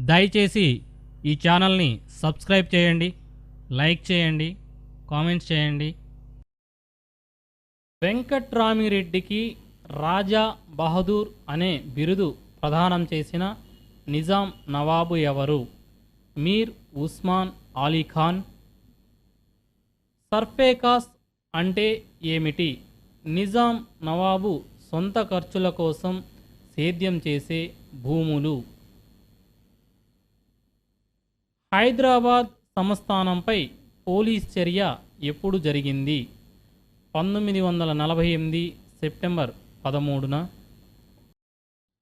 దయచేసి ఈ ఛానల్ని సబ్స్క్రైబ్ చేయండి లైక్ చేయండి కామెంట్స్ చేయండి. వెంకట్రామిరెడ్డికి రాజా బహదూర్ అనే బిరుదు ప్రదానం చేసిన నిజాం నవాబు ఎవరు? మీర్ ఉస్మాన్ అలీ ఖాన్. సర్ఫేకాస్ అంటే ఏమిటి? నిజాం నవాబు సొంత ఖర్చుల కోసం సేద్యం చేసే భూములు. హైదరాబాద్ సంస్థానంపై పోలీస్ చర్య ఎప్పుడు జరిగింది? పంతొమ్మిది వందల నలభై ఎనిమిది సెప్టెంబర్ పదమూడున.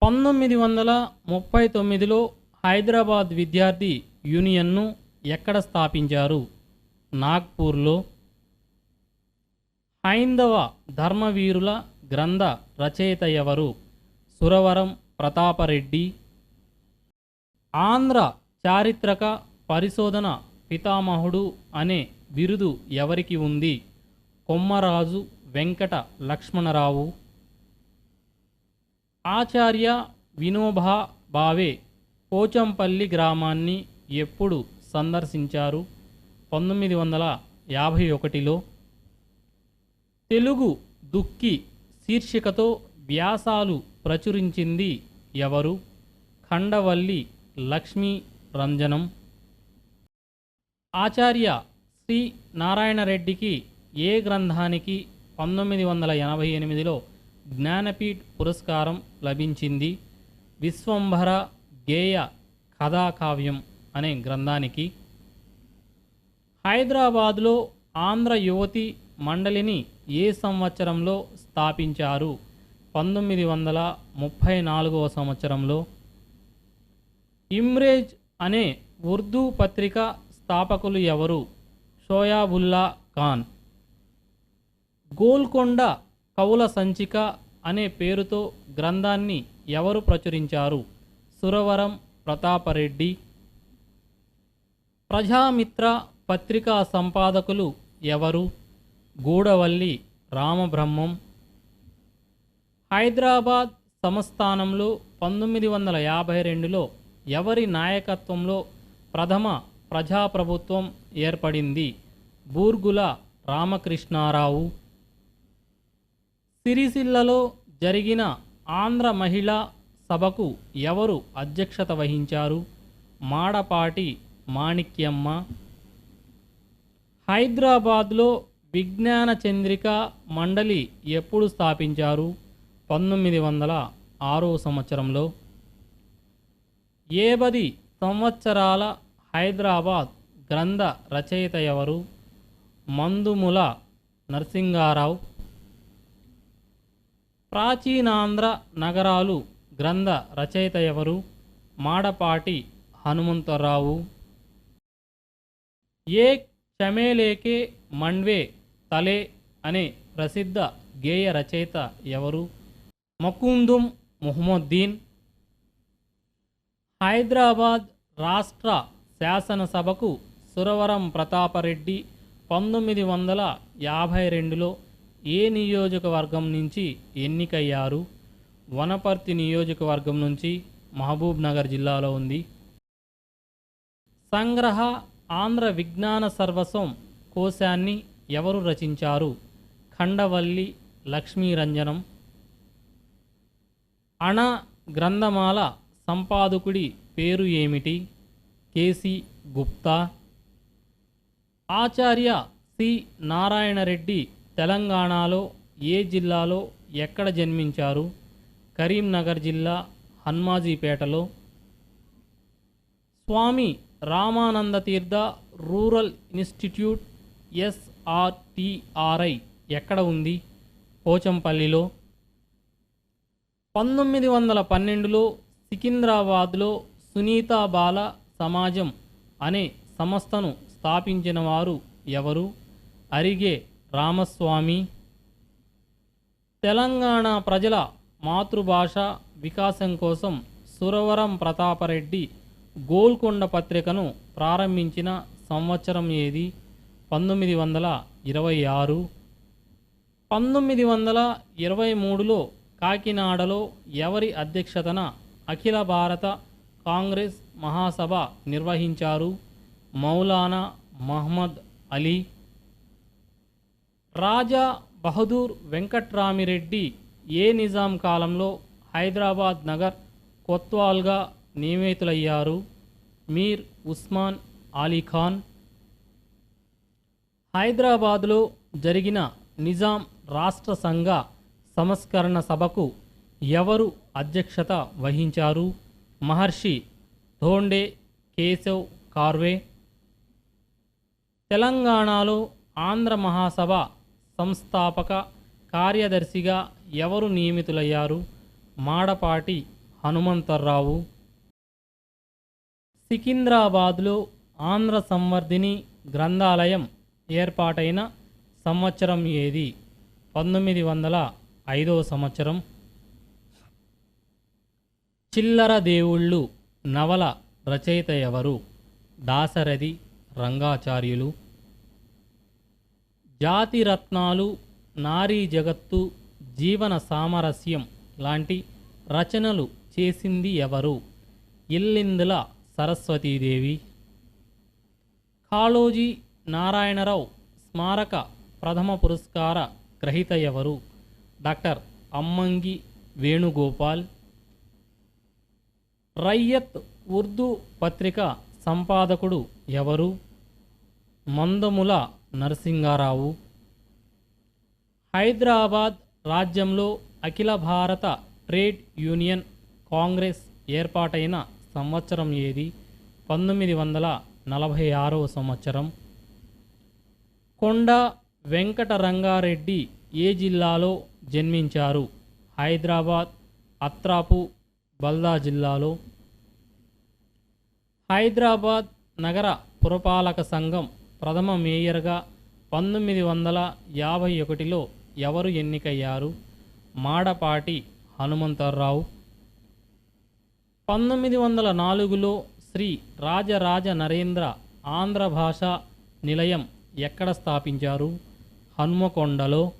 పంతొమ్మిది వందల ముప్పై తొమ్మిదిలో హైదరాబాద్ విద్యార్థి యూనియన్ను ఎక్కడ స్థాపించారు? నాగ్పూర్లో. హైందవ ధర్మవీరుల గ్రంథ రచయిత ఎవరు? సురవరం ప్రతాపరెడ్డి. ఆంధ్ర చారిత్రక పరిశోధన పితామహుడు అనే బిరుదు ఎవరికి ఉంది? కొమ్మరాజు వెంకట లక్ష్మణరావు. ఆచార్య వినోబా భావే పోచంపల్లి గ్రామాన్ని ఎప్పుడు సందర్శించారు? పంతొమ్మిది వందల యాభై ఒకటిలో. తెలుగు దుక్కి శీర్షికతో వ్యాసాలు ప్రచురించింది ఎవరు? ఖండవల్లి లక్ష్మీ రంజనం ఆచార్య శ్రీ నారాయణ రెడ్డికి ఏ గ్రంథానికి పంతొమ్మిది వందల ఎనభై ఎనిమిదిలో జ్ఞానపీఠ్ పురస్కారం లభించింది? విశ్వంభర గేయ కథాకావ్యం అనే గ్రంథానికి. హైదరాబాద్లో ఆంధ్ర యువతి మండలిని ఏ సంవత్సరంలో స్థాపించారు? పంతొమ్మిది వందల ముప్పై నాలుగవ సంవత్సరంలో. ఇమ్రేజ్ అనే ఉర్దూ పత్రిక స్థాపకులు ఎవరు? షోయాబుల్లా ఖాన్. గోల్కొండ కవుల సంచిక అనే పేరుతో గ్రంథాన్ని ఎవరు ప్రచురించారు? సురవరం ప్రతాపరెడ్డి. ప్రజామిత్ర పత్రికా సంపాదకులు ఎవరు? గూడవల్లి రామబ్రహ్మం. హైదరాబాద్ సంస్థానంలో పంతొమ్మిది వందల యాభై రెండులో ఎవరి నాయకత్వంలో ప్రథమ ప్రజాప్రభుత్వం ఏర్పడింది. బూర్గుల రామకృష్ణారావు. సిరిసిల్లలో జరిగిన ఆంధ్ర మహిళా సభకు ఎవరు అధ్యక్షత వహించారు? మాడపాటి మాణిక్యమ్మ. హైదరాబాద్లో విజ్ఞాన చంద్రిక మండలి ఎప్పుడు స్థాపించారు? పంతొమ్మిది వందల ఆరో సంవత్సరంలో. ఏబది సంవత్సరాల హైదరాబాద్ గ్రంథ రచయిత ఎవరు మందుముల నరసింగారావు. ప్రాచీనాంధ్ర నగరాలు గ్రంథ రచయిత ఎవరు మాడపాటి హనుమంతరావు. ఏ చమేలేకే మండ్వే తలే అనే ప్రసిద్ధ గేయ రచయిత ఎవరు? మకుందుం ముహమ్మద్దీన్. హైదరాబాద్ రాష్ట్ర శాసనసభకు సురవరం ప్రతాపరెడ్డి పంతొమ్మిది వందల యాభై రెండులో ఏ నియోజకవర్గం నుంచి ఎన్నికయ్యారు? వనపర్తి నియోజకవర్గం నుంచి మహబూబ్ నగర్ జిల్లాలో ఉంది. సంగ్రహ ఆంధ్ర విజ్ఞాన సర్వస్వం కోశాన్ని ఎవరు రచించారు? ఖండవల్లి లక్ష్మీరంజనం. అణ గ్రంథమాల సంపాదకుడి పేరు ఏమిటి? కేసి గుప్తా. ఆచార్య సి నారాయణరెడ్డి తెలంగాణలో ఏ జిల్లాలో ఎక్కడ జన్మించారు? కరీంనగర్ జిల్లా హన్మాజీపేటలో. స్వామి రామానంద తీర్థ రూరల్ ఇన్స్టిట్యూట్ ఎస్ఆర్టీఆర్ఐ ఎక్కడ ఉంది? పోచంపల్లిలో. పంతొమ్మిది వందల పన్నెండులో సికింద్రాబాద్లో సునీతా బాల సమాజం అనే సంస్థను స్థాపించిన వారు ఎవరు? అరిగే రామస్వామి. తెలంగాణ ప్రజల మాతృభాష వికాసం కోసం సురవరం ప్రతాపరెడ్డి గోల్కొండ పత్రికను ప్రారంభించిన సంవత్సరం ఏది? పంతొమ్మిది వందల ఇరవై ఆరు. పంతొమ్మిది వందల ఇరవై మూడులో కాకినాడలో ఎవరి అధ్యక్షతన అఖిల భారత కాంగ్రెస్ మహాసభ నిర్వహించారు మౌలానా మహమ్మద్ అలీ. రాజా బహదూర్ వెంకట్రామిరెడ్డి ఏ నిజాం కాలంలో హైదరాబాద్ నగర్ కొత్వాల్గా నియమితులయ్యారు? మీర్ ఉస్మాన్ అలీ ఖాన్. హైదరాబాదులో జరిగిన నిజాం రాష్ట్ర సంఘ సంస్కరణ సభకు ఎవరు అధ్యక్షత వహించారు? మహర్షి ధోండే కేశవ్ కార్వే. తెలంగాణలో ఆంధ్ర మహాసభ సంస్థాపక కార్యదర్శిగా ఎవరు నియమితులయ్యారు? మాడపాటి హనుమంతరావు సికింద్రాబాద్లో ఆంధ్ర సంవర్ధిని గ్రంథాలయం ఏర్పాటైన సంవత్సరం ఏది? పంతొమ్మిది వందల ఐదవ సంవత్సరం. చిల్లర దేవుళ్ళు నవల రచయిత ఎవరు? దాసరథి రంగాచార్యులు. జాతి రత్నాలు నారీ జగత్తు జీవన సామరస్యం లాంటి రచనలు చేసింది ఎవరు? ఇల్లిందుల సరస్వతీదేవి. కాళోజీ నారాయణరావు స్మారక ప్రథమ పురస్కార గ్రహీత ఎవరు? డాక్టర్ అమ్మంగి వేణుగోపాల్ రయ్యత్ ఉర్దూ పత్రిక సంపాదకుడు ఎవరు? మందముల నరసింగారావు. హైదరాబాద్ రాజ్యంలో అఖిల భారత ట్రేడ్ యూనియన్ కాంగ్రెస్ ఏర్పాటైన సంవత్సరం ఏది? పంతొమ్మిది వందల నలభై ఆరవ సంవత్సరం. కొండ వెంకటరంగారెడ్డి ఏ జిల్లాలో జన్మించారు? హైదరాబాద్ అత్రాపు బల్దా జిల్లాలో హైదరాబాద్ నగర పురపాలక సంఘం ప్రథమ మేయర్గా పంతొమ్మిది వందల యాభై ఒకటిలో ఎవరు ఎన్నికయ్యారు? మాడపాటి హనుమంతరావు. పంతొమ్మిది వందల నాలుగులో శ్రీ రాజరాజ నరేంద్ర ఆంధ్ర భాషా నిలయం ఎక్కడ స్థాపించారు? హనుమకొండలో.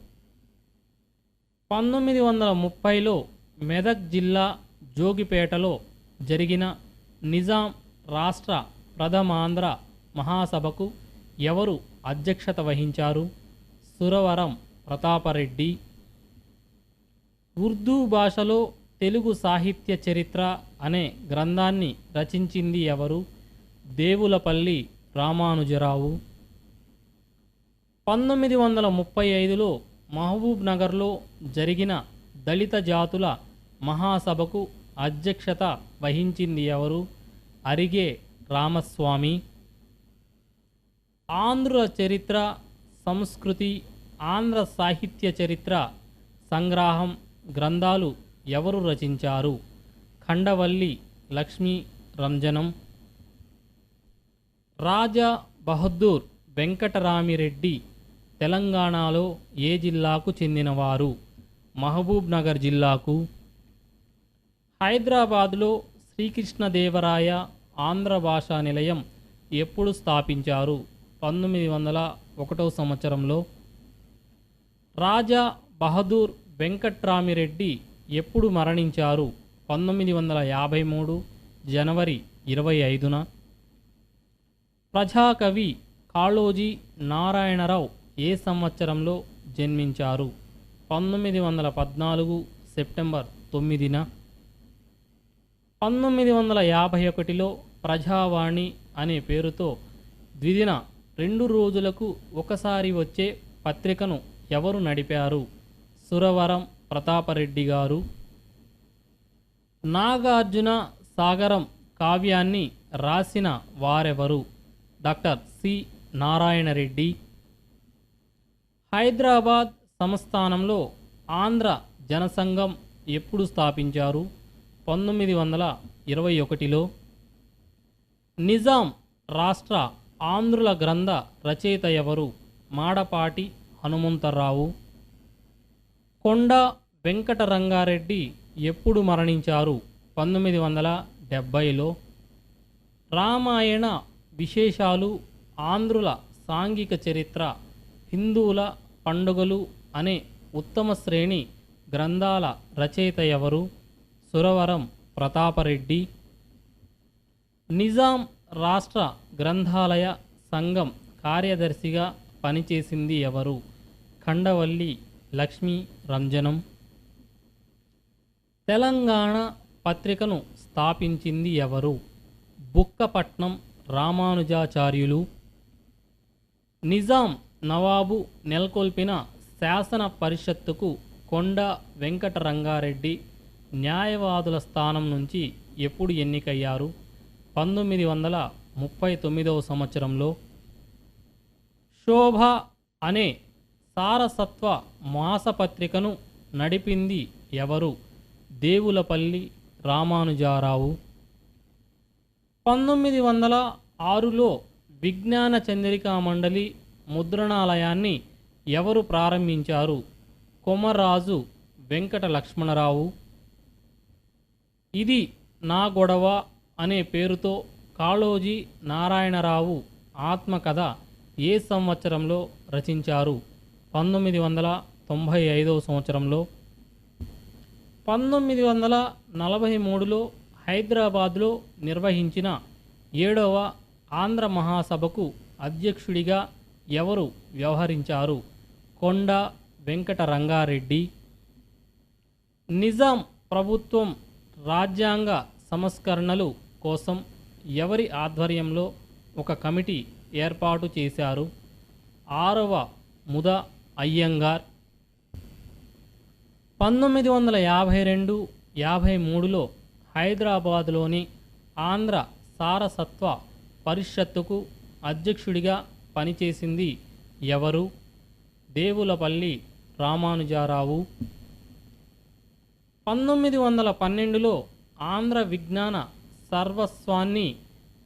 పంతొమ్మిది వందల ముప్పైలో మెదక్ జిల్లా జోగిపేటలో జరిగిన నిజాం రాష్ట్ర ప్రథమాంధ్ర మహాసభకు ఎవరు అధ్యక్షత వహించారు? సురవరం ప్రతాపరెడ్డి. ఉర్దూ భాషలో తెలుగు సాహిత్య చరిత్ర అనే గ్రంథాన్ని రచించింది ఎవరు? దేవులపల్లి రామానుజరావు. పంతొమ్మిది వందల ముప్పై ఐదులో మహబూబ్ నగర్లో జరిగిన దళిత జాతుల మహాసభకు అధ్యక్షత వహించింది ఎవరు? అరిగే రామస్వామి. ఆంధ్ర చరిత్ర సంస్కృతి ఆంధ్ర సాహిత్య చరిత్ర సంగ్రహం గ్రంథాలు ఎవరు రచించారు? ఖండవల్లి లక్ష్మీ రంజనం. రాజా బహదూర్ వెంకటరామిరెడ్డి తెలంగాణలో ఏ జిల్లాకు చెందినవారు? మహబూబ్ నగర్ జిల్లాకు. హైదరాబాదులో శ్రీకృష్ణదేవరాయ ఆంధ్ర భాషా నిలయం ఎప్పుడు స్థాపించారు? పంతొమ్మిది వందల ఒకటో సంవత్సరంలో రాజా బహదూర్ వెంకట్రామిరెడ్డి ఎప్పుడు మరణించారు? పంతొమ్మిది వందల యాభై మూడు జనవరి ఇరవై ఐదున ప్రజాకవి కాళోజీ నారాయణరావు ఏ సంవత్సరంలో జన్మించారు? పంతొమ్మిది వందల పద్నాలుగు సెప్టెంబర్ తొమ్మిదిన పంతొమ్మిది వందల యాభై ఒకటిలో ప్రజావాణి అనే పేరుతో ద్విదిన రెండు రోజులకు ఒకసారి వచ్చే పత్రికను ఎవరు నడిపారు? సురవరం ప్రతాపరెడ్డి గారు నాగార్జున సాగరం కావ్యాన్ని రాసిన వారెవరు? Doctor C. నారాయణరెడ్డి. హైదరాబాద్ సంస్థానంలో ఆంధ్ర జనసంఘం ఎప్పుడు స్థాపించారు? పంతొమ్మిది వందల ఇరవై ఒకటిలో నిజాం రాష్ట్ర ఆంధ్రుల గ్రంథ రచయిత ఎవరు? మాడపాటి హనుమంతరావు. కొండ వెంకటరంగారెడ్డి ఎప్పుడు మరణించారు? పంతొమ్మిది వందల డెబ్భైలో. రామాయణ విశేషాలు ఆంధ్రుల సాంఘిక చరిత్ర హిందువుల పండుగలు అనే ఉత్తమ శ్రేణి గ్రంథాల రచయిత ఎవరు? సురవరం ప్రతాపరెడ్డి నిజాం రాష్ట్ర గ్రంథాలయ సంఘం కార్యదర్శిగా పనిచేసింది ఎవరు? ఖండవల్లి లక్ష్మీ రంజనం. తెలంగాణ పత్రికను స్థాపించింది ఎవరు? బుక్కపట్నం రామానుజాచార్యులు. నిజాం నవాబు నెలకొల్పిన శాసన పరిషత్తుకు కొండ వెంకటరంగారెడ్డి న్యాయవాదుల స్థానం నుంచి ఎప్పుడు ఎన్నికయ్యారు? పంతొమ్మిది వందల ముప్పై తొమ్మిదవ సంవత్సరంలో శోభ అనే సారసత్వ మాసపత్రికను నడిపింది ఎవరు? దేవులపల్లి రామానుజారావు. పంతొమ్మిది వందల ఆరులో విజ్ఞాన చంద్రికా మండలి ముద్రణాలయాన్ని ఎవరు ప్రారంభించారు? కొమర్రాజు వెంకట లక్ష్మణరావు. ఇది నా గొడవ అనే పేరుతో కాళోజీ నారాయణరావు ఆత్మకథ ఏ సంవత్సరంలో రచించారు? పంతొమ్మిది వందల తొంభై ఐదవ సంవత్సరంలో. పంతొమ్మిది వందల నలభై మూడులో హైదరాబాద్లో నిర్వహించిన ఏడవ ఆంధ్ర మహాసభకు అధ్యక్షుడిగా ఎవరు వ్యవహరించారు? కొండ వెంకట రంగారెడ్డి నిజాం ప్రభుత్వం రాజ్యాంగ సంస్కరణలు కోసం ఎవరి ఆధ్వర్యంలో ఒక కమిటీ ఏర్పాటు చేశారు? ఆరవ ముద అయ్యంగార్. పంతొమ్మిది వందల యాభై రెండు యాభై మూడులో హైదరాబాదులోని ఆంధ్ర సారసత్వ పరిషత్తుకు అధ్యక్షుడిగా పనిచేసింది ఎవరు? దేవులపల్లి రామానుజారావు. పంతొమ్మిది వందల పన్నెండులో ఆంధ్ర విజ్ఞాన సర్వస్వాన్ని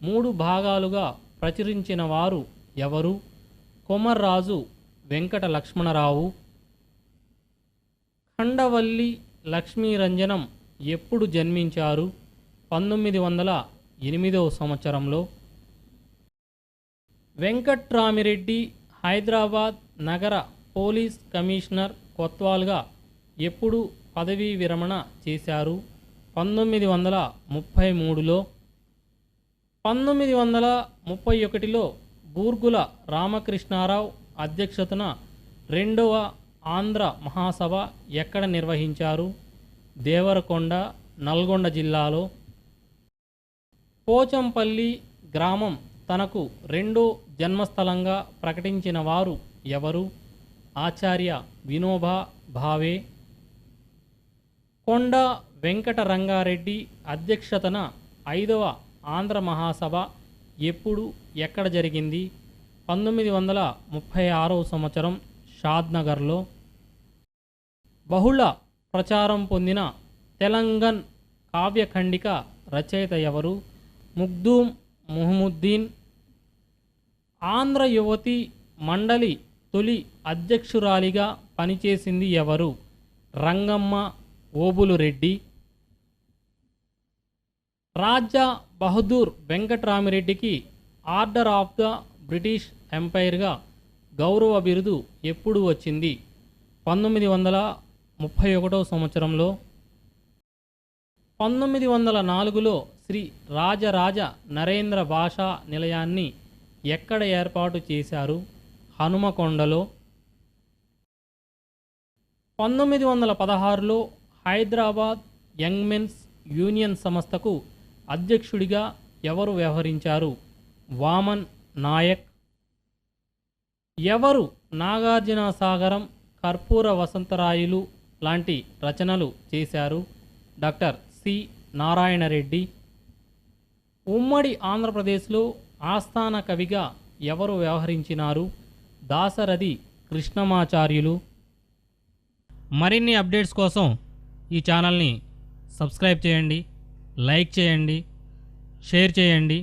మూడు భాగాలుగా ప్రచురించిన వారు ఎవరు? కొమర్రాజు వెంకట లక్ష్మణరావు ఖండవల్లి లక్ష్మీరంజనం ఎప్పుడు జన్మించారు? పంతొమ్మిది వందల ఎనిమిదవ సంవత్సరంలో వెంకట్రామిరెడ్డి హైదరాబాద్ నగర పోలీస్ కమిషనర్ కొత్వాల్గా ఎప్పుడు పదవీ విరమణ చేశారు. పంతొమ్మిది వందల ముప్పై మూడులో పంతొమ్మిది వందల ముప్పై ఒకటిలో బూర్గుల రామకృష్ణారావు అధ్యక్షతన రెండవ ఆంధ్ర మహాసభ ఎక్కడ నిర్వహించారు? దేవరకొండ నల్గొండ జిల్లాలో. పోచంపల్లి గ్రామం తనకు రెండో జన్మస్థలంగా ప్రకటించిన వారు ఎవరు? ఆచార్య వినోబా భావే కొండ వెంకట రంగారెడ్డి అధ్యక్షతన ఐదవ ఆంధ్ర మహాసభ ఎప్పుడు ఎక్కడ జరిగింది? పంతొమ్మిది వందల ముప్పై ఆరవ సంవత్సరం షాద్నగర్లో. బహుళ ప్రచారం పొందిన తెలంగాణ్ కావ్యఖండిక రచయిత ఎవరు? ముగ్దూమ్ ముహముద్దీన్. ఆంధ్ర యువతి మండలి తొలి అధ్యక్షురాలిగా పనిచేసింది ఎవరు? రంగమ్మ ఓబులు రెడ్డి రాజా బహదూర్ వెంకటరామిరెడ్డికి ఆర్డర్ ఆఫ్ ద బ్రిటిష్ ఎంపైర్గా గౌరవ బిరుదు ఎప్పుడు వచ్చింది? పంతొమ్మిది వందల ముప్పై ఒకటో సంవత్సరంలో పంతొమ్మిది వందల నాలుగులో శ్రీ రాజరాజ నరేంద్ర భాషా నిలయాన్ని ఎక్కడ ఏర్పాటు చేశారు? హనుమకొండలో పంతొమ్మిది వందల పదహారులో హైదరాబాద్ యంగ్ మెన్స్ యూనియన్ సంస్థకు అధ్యక్షుడిగా ఎవరు వ్యవహరించారు? వామన్ నాయక్. ఎవరు? నాగార్జున సాగరం కర్పూర వసంతరాయులు లాంటి రచనలు చేశారు. Doctor C. నారాయణరెడ్డి. ఉమ్మడి ఆంధ్రప్రదేశ్లో ఆస్థాన కవిగా ఎవరు వ్యవహరించినారు? దాసరథి కృష్ణమాచార్యులు. మరిన్ని అప్డేట్స్ కోసం ఈ ఛానల్ని సబ్స్క్రైబ్ చేయండి లైక్ చేయండి షేర్ చేయండి.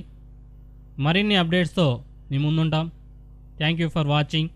మరిన్ని అప్డేట్స్తో మీ ముందుంటాం. Thank you for watching.